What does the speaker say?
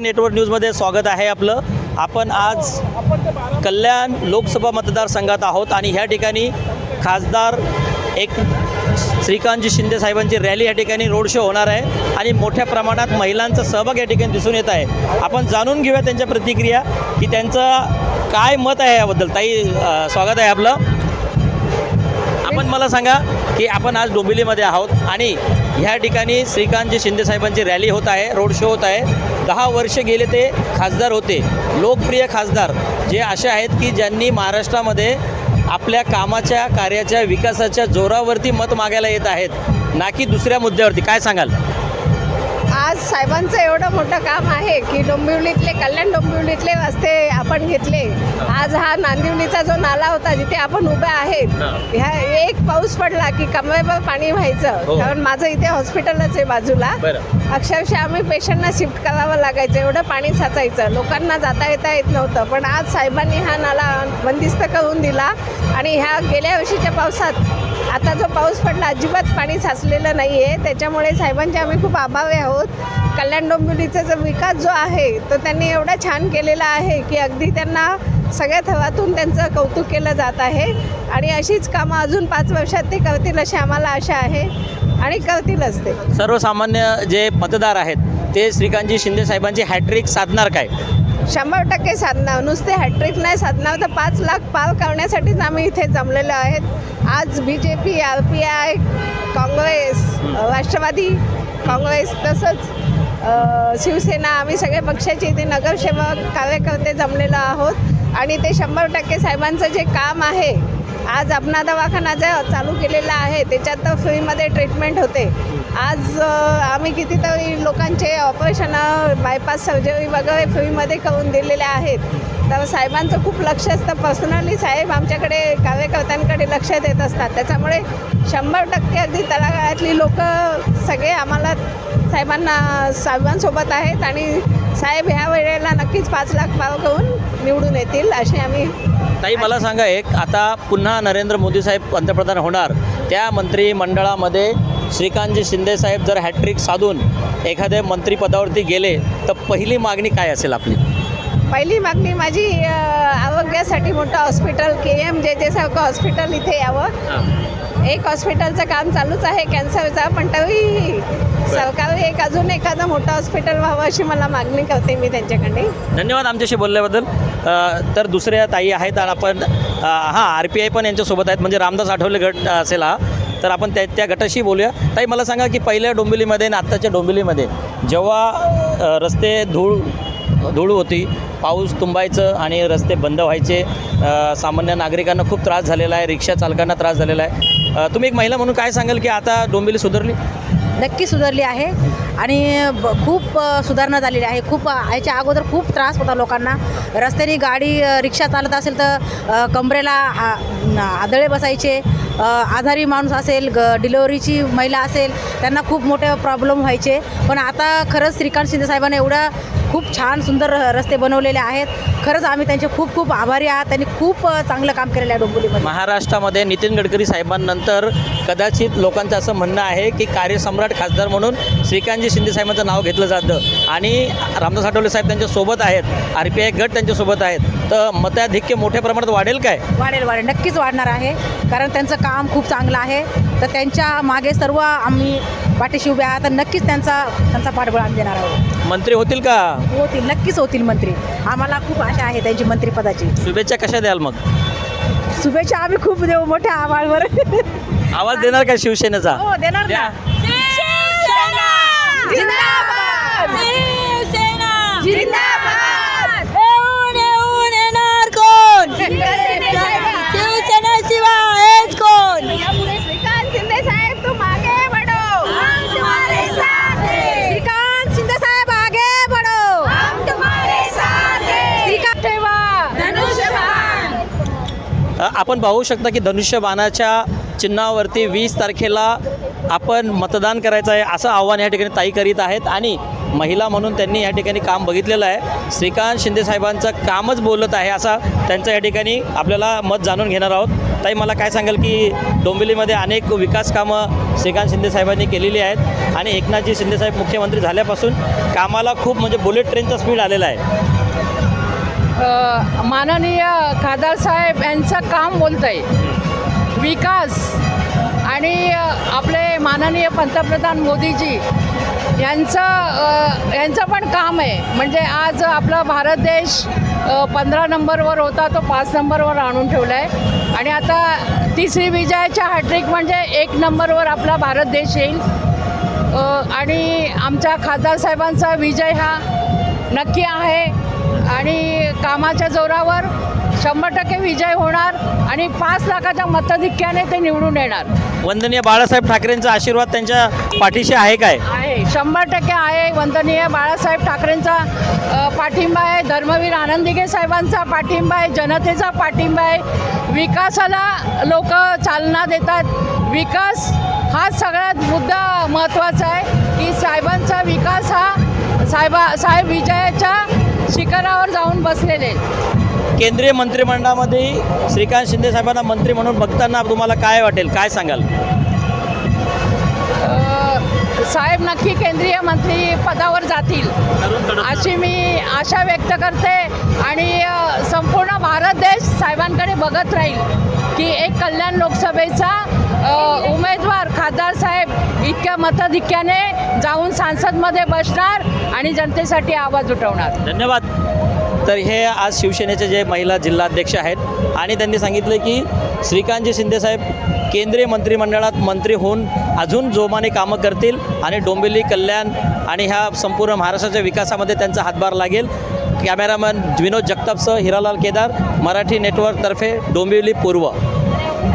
Network न्यूजमध्ये स्वागत आहे आपलं. आपण आज कल्याण लोकसभा मतदारसंघात आहोत आणि ह्या ठिकाणी खासदार एक श्रीकांतजी शिंदे साहेबांची रॅली या ठिकाणी रोड शो होणार आहे आणि मोठ्या प्रमाणात महिलांचा सहभाग या ठिकाणी दिसून येत आहे. आपण जाणून घेऊया त्यांच्या प्रतिक्रिया की त्यांचं काय मत आहे याबद्दल. ताई स्वागत आहे आपलं. आपण मला सांगा की आपण आज डोंबिवलीमध्ये आहोत आणि ह्या ठिकाणी श्रीकांतजी शिंदे साहेबांची रॅली होत आहे रोड शो होत आहे. दहा वर्ष गेले ते खासदार होते. लोकप्रिय खासदार जे असे आहेत की ज्यांनी महाराष्ट्रामध्ये आपल्या कामाच्या कार्याच्या विकासाच्या जोरावरती मत मागायला येत आहेत. ना की दुसऱ्या मुद्द्यावरती. काय सांगाल? आज साहेबांचं एवढं मोठं काम आहे की डोंबिवलीतले कल्याण डोंबिवलीतले रस्ते आपण घेतले. आज हा नांदिवलीचा जो नाला होता जिथे आपण उभे आहेत ह्या एक पाऊस पडला की कमरेवर पाणी व्हायचं. हो. कारण माझं इथे हॉस्पिटलच आहे बाजूला. अक्षरशः आम्ही पेशंटना शिफ्ट करावं लागायचं एवढं पाणी साचायचं. लोकांना जाता येता येत नव्हतं. पण आज साहेबांनी हा नाला बंदिस्त करून दिला. आणि ह्या गेल्या वर्षीच्या पावसात आता जो पाऊस पडला अजिबात पाणी साचलेलं नाही आहे त्याच्यामुळे साहेबांचे आम्ही खूप आभावी आहोत. कल्याण डोंबिवलीचा जो विकास जो आहे तो त्यांनी एवढा छान केलेला आहे की अगदी त्यांना सगळ्या थवातून त्यांचं कौतुक केलं जात आहे. आणि अशीच कामं अजून पाच वर्षात ते करतील अशी आम्हाला आशा आहे आणि करतीलच ते सर्वसामान्य जे मतदार आहेत ते श्रीकांतजी शिंदे साहेबांची हॅट्रिक साधणार काय? शंभर टक्के साधणार नुसते हॅट्रिक नाही साधणार तर पाच लाख पार करण्यासाठीच आम्ही इथे जमलेलो आहेत. आज B J P R P I Congress Rashtravadi Congress तसंच शिवसेना आम्ही सगळे पक्षाचे इथे नगरसेवक कार्यकर्ते जमलेलो आहोत. आणि ते शंभर टक्के साहेबांचं जे काम आहे आज अपना दवाखाना जे चालू केलेला आहे त्याच्यात तर फ्रीमध्ये ट्रीटमेंट होते. आज आम्ही कितीतरी लोकांचे ऑपरेशन बायपास सर्जरी वगैरे फ्रीमध्ये करून दिलेले आहेत. तर साहेबांचं खूप लक्ष असतं. पर्सनली साहेब आमच्याकडे कार्यकर्त्यांकडे लक्ष देत असतात. त्याच्यामुळे शंभर टक्के अगदी तळागाळातली लोक सगळे आम्हाला साहेबांना साहेबांसोबत आहेत आणि साहेब ह्या वेळेला नक्कीच पाच लाख पाव करून निवडून येतील असे आम्ही ताई मला सांगा एक. आता पुन्हा नरेंद्र मोदी साहेब पंतप्रधान होणार. त्या मंत्रिमंडळामध्ये श्रीकांतजी शिंदे साहेब जर हॅट्रिक साधून एखाद्या मंत्रिपदावरती गेले तर पहिली मागणी काय असेल आपली? पहिली मागणी माझी आरोग्यासाठी मोठं हॉस्पिटल के एम जे जे सारखं हॉस्पिटल इथे यावं. एक हॉस्पिटलचं काम चालूच आहे कॅन्सरचं पण तरी सरकारने एक अजून एखादं मोठं हॉस्पिटल व्हावं अशी मला मागणी करते मी त्यांच्याकडे. धन्यवाद आमच्याशी बोलल्याबद्दल. तर दुसऱ्या ताई आहेत आणि आपण हां आर पी आय पण यांच्यासोबत आहेत. म्हणजे रामदास आठवले गट असेल हा. तर आपण त्या त्या गटाशी बोलूया. ताई मला सांगा की पहिल्या डोंबिवलीमध्ये आणि आत्ताच्या डोंबिवलीमध्ये जेव्हा रस्ते धूळ धूळ होती पाऊस तुंबायचं आणि रस्ते बंद व्हायचे सामान्य नागरिकांना खूप त्रास झालेला आहे रिक्षा चालकांना त्रास झालेला आहे. तुम्ही एक महिला म्हणून काय सांगाल की आता डोंबिवली सुधारली? नक्की सुधारली आहे. आणि ब- खूप सुधारणा झालेली आहे. खूप याच्या अगोदर खूप त्रास होता लोकांना. रस्त्याने गाडी रिक्षा चालत असेल तर कमरेला आ- आदळे बसायचे. आधारी माणूस असेल ग डिलेवरीची महिला असेल त्यांना खूप मोठे प्रॉब्लेम व्हायचे. पण आता खरंच श्रीकांत शिंदे साहेबांना एवढा खूप छान सुंदर रस्ते बनवलेले आहेत. खरंच आम्ही त्यांचे खूप खूप आभारी आहात. त्यांनी खूप चांगलं काम केलेलं आहे डोंबिवलीमध्ये. महाराष्ट्रामध्ये नितीन गडकरी साहेबांनंतर कदाचित लोकांचं असं म्हणणं आहे की कार्यसम्राट खासदार म्हणून श्रीकांतजी शिंदे साहेबांचं नाव घेतलं जातं. आणि रामदास आठवले साहेब त्यांच्यासोबत आहेत. आर पी आय गट त्यांच्यासोबत आहेत. तर मताधिक्य मोठ्या प्रमाणात वाढेल काय? वाढेल वाढेल. नक्कीच वाढणार आहे. कारण त्यांचं काम खूप चांगलं आहे. तर त्यांच्या मागे सर्व आम्ही पाठीशी उभे आहात तर नक्कीच त्यांचा त्यांचा पाठबळ आम्ही देणार आहोत. मंत्री होतील का? होतील नक्कीच होतील मंत्री. आम्हाला खूप आशा आहे त्यांची मंत्रिपदाची शुभेच्छा कशा द्याल मग? शुभेच्छा आम्ही खूप देऊ मोठ्या आभाळवर आवाज देणार का शिवसेनेचा? हो देणार. ना. जिंदाबाद. जिंदाबाद येऊन येऊन येणार कोण शिवसेनेशिवाय हेच कोण श्रीकांत शिंदे साहेब तू मागे बडो श्रीकांत शिंदे साहेब आगे बढो श्रीकांत ठेवा अ, आपण पाहू शकता की धनुष्यबाणाच्या चिन्हावरती वीस तारखेला आपण मतदान करायचं आहे असं आव्हान या ठिकाणी ताई करीत आहेत. आणि महिला म्हणून त्यांनी या ठिकाणी काम बघितलेलं आहे. श्रीकांत शिंदे साहेबांचं कामच बोलत आहे असा त्यांचं या ठिकाणी आपल्याला मत जाणून घेणार आहोत. ताई मला काय सांगाल की डोंबिवलीमध्ये अनेक विकास कामं श्रीकांत शिंदे साहेबांनी केलेली आहेत. आणि एकनाथजी शिंदेसाहेब मुख्यमंत्री झाल्यापासून कामाला खूप म्हणजे बुलेट ट्रेनचा स्पीड आलेला आहे. माननीय खासदार साहेब यांचं काम बोलत आहे विकास आणि आपले माननीय पंतप्रधान मोदीजी यांचं यांचं पण काम आहे. म्हणजे आज आपला भारत देश पंधरा नंबरवर होता तो पाच नंबरवर आणून ठेवला आहे आणि आता तिसरी विजयाच्या हॅट्रिक म्हणजे एक नंबरवर आपला भारत देश येईल. आणि आमच्या खासदार साहेबांचा विजय हा नक्की आहे. आणि कामाच्या जोरावर शंभर टक्के विजय होणार आणि पाच लाखाच्या मताधिक्याने ते निवडून येणार. वंदनीय बाळासाहेब ठाकरेंचा आशीर्वाद त्यांच्या पाठीशी आहे काय? आहे. शंभर टक्के आहे. वंदनीय बाळासाहेब ठाकरेंचा पाठिंबा आहे. धर्मवीर आनंदिगे साहेबांचा पाठिंबा आहे. जनतेचा पाठिंबा आहे. विकासाला लोक चालना देतात. विकास हा सगळ्यात मुद्दा महत्त्वाचा आहे. की साहेबांचा विकास हा साहेबा साहेब विजयाच्या शिखरावर जाऊन बसलेले. केंद्रीय मंत्रिमंडळामध्ये श्रीकांत शिंदे साहेबांना मंत्री म्हणून बघताना तुम्हाला काय वाटेल काय सांगाल? साहेब नक्की केंद्रीय मंत्री पदावर जातील. अशी मी आशा व्यक्त करते आणि संपूर्ण भारत देश साहेबांकडे बघत राहील की एक कल्याण लोकसभेचा उमेदवार इतक्या मताधिक्याने जाऊन सांसदमध्ये बसणार आणि जनतेसाठी आवाज उठवणार. धन्यवाद. तर हे आज शिवसेनेचे जे महिला जिल्हाध्यक्ष आहेत आणि त्यांनी सांगितलं की श्रीकांतजी शिंदेसाहेब केंद्रीय मंत्रिमंडळात मंत्री होऊन अजून जोमाने कामं करतील आणि डोंबिवली कल्याण आणि ह्या संपूर्ण महाराष्ट्राच्या विकासामध्ये त्यांचा हातभार लागेल. कॅमेरामॅन विनोद जगतापसह हिरालाल केदार मराठी नेटवर्कतर्फे डोंबिवली पूर्व.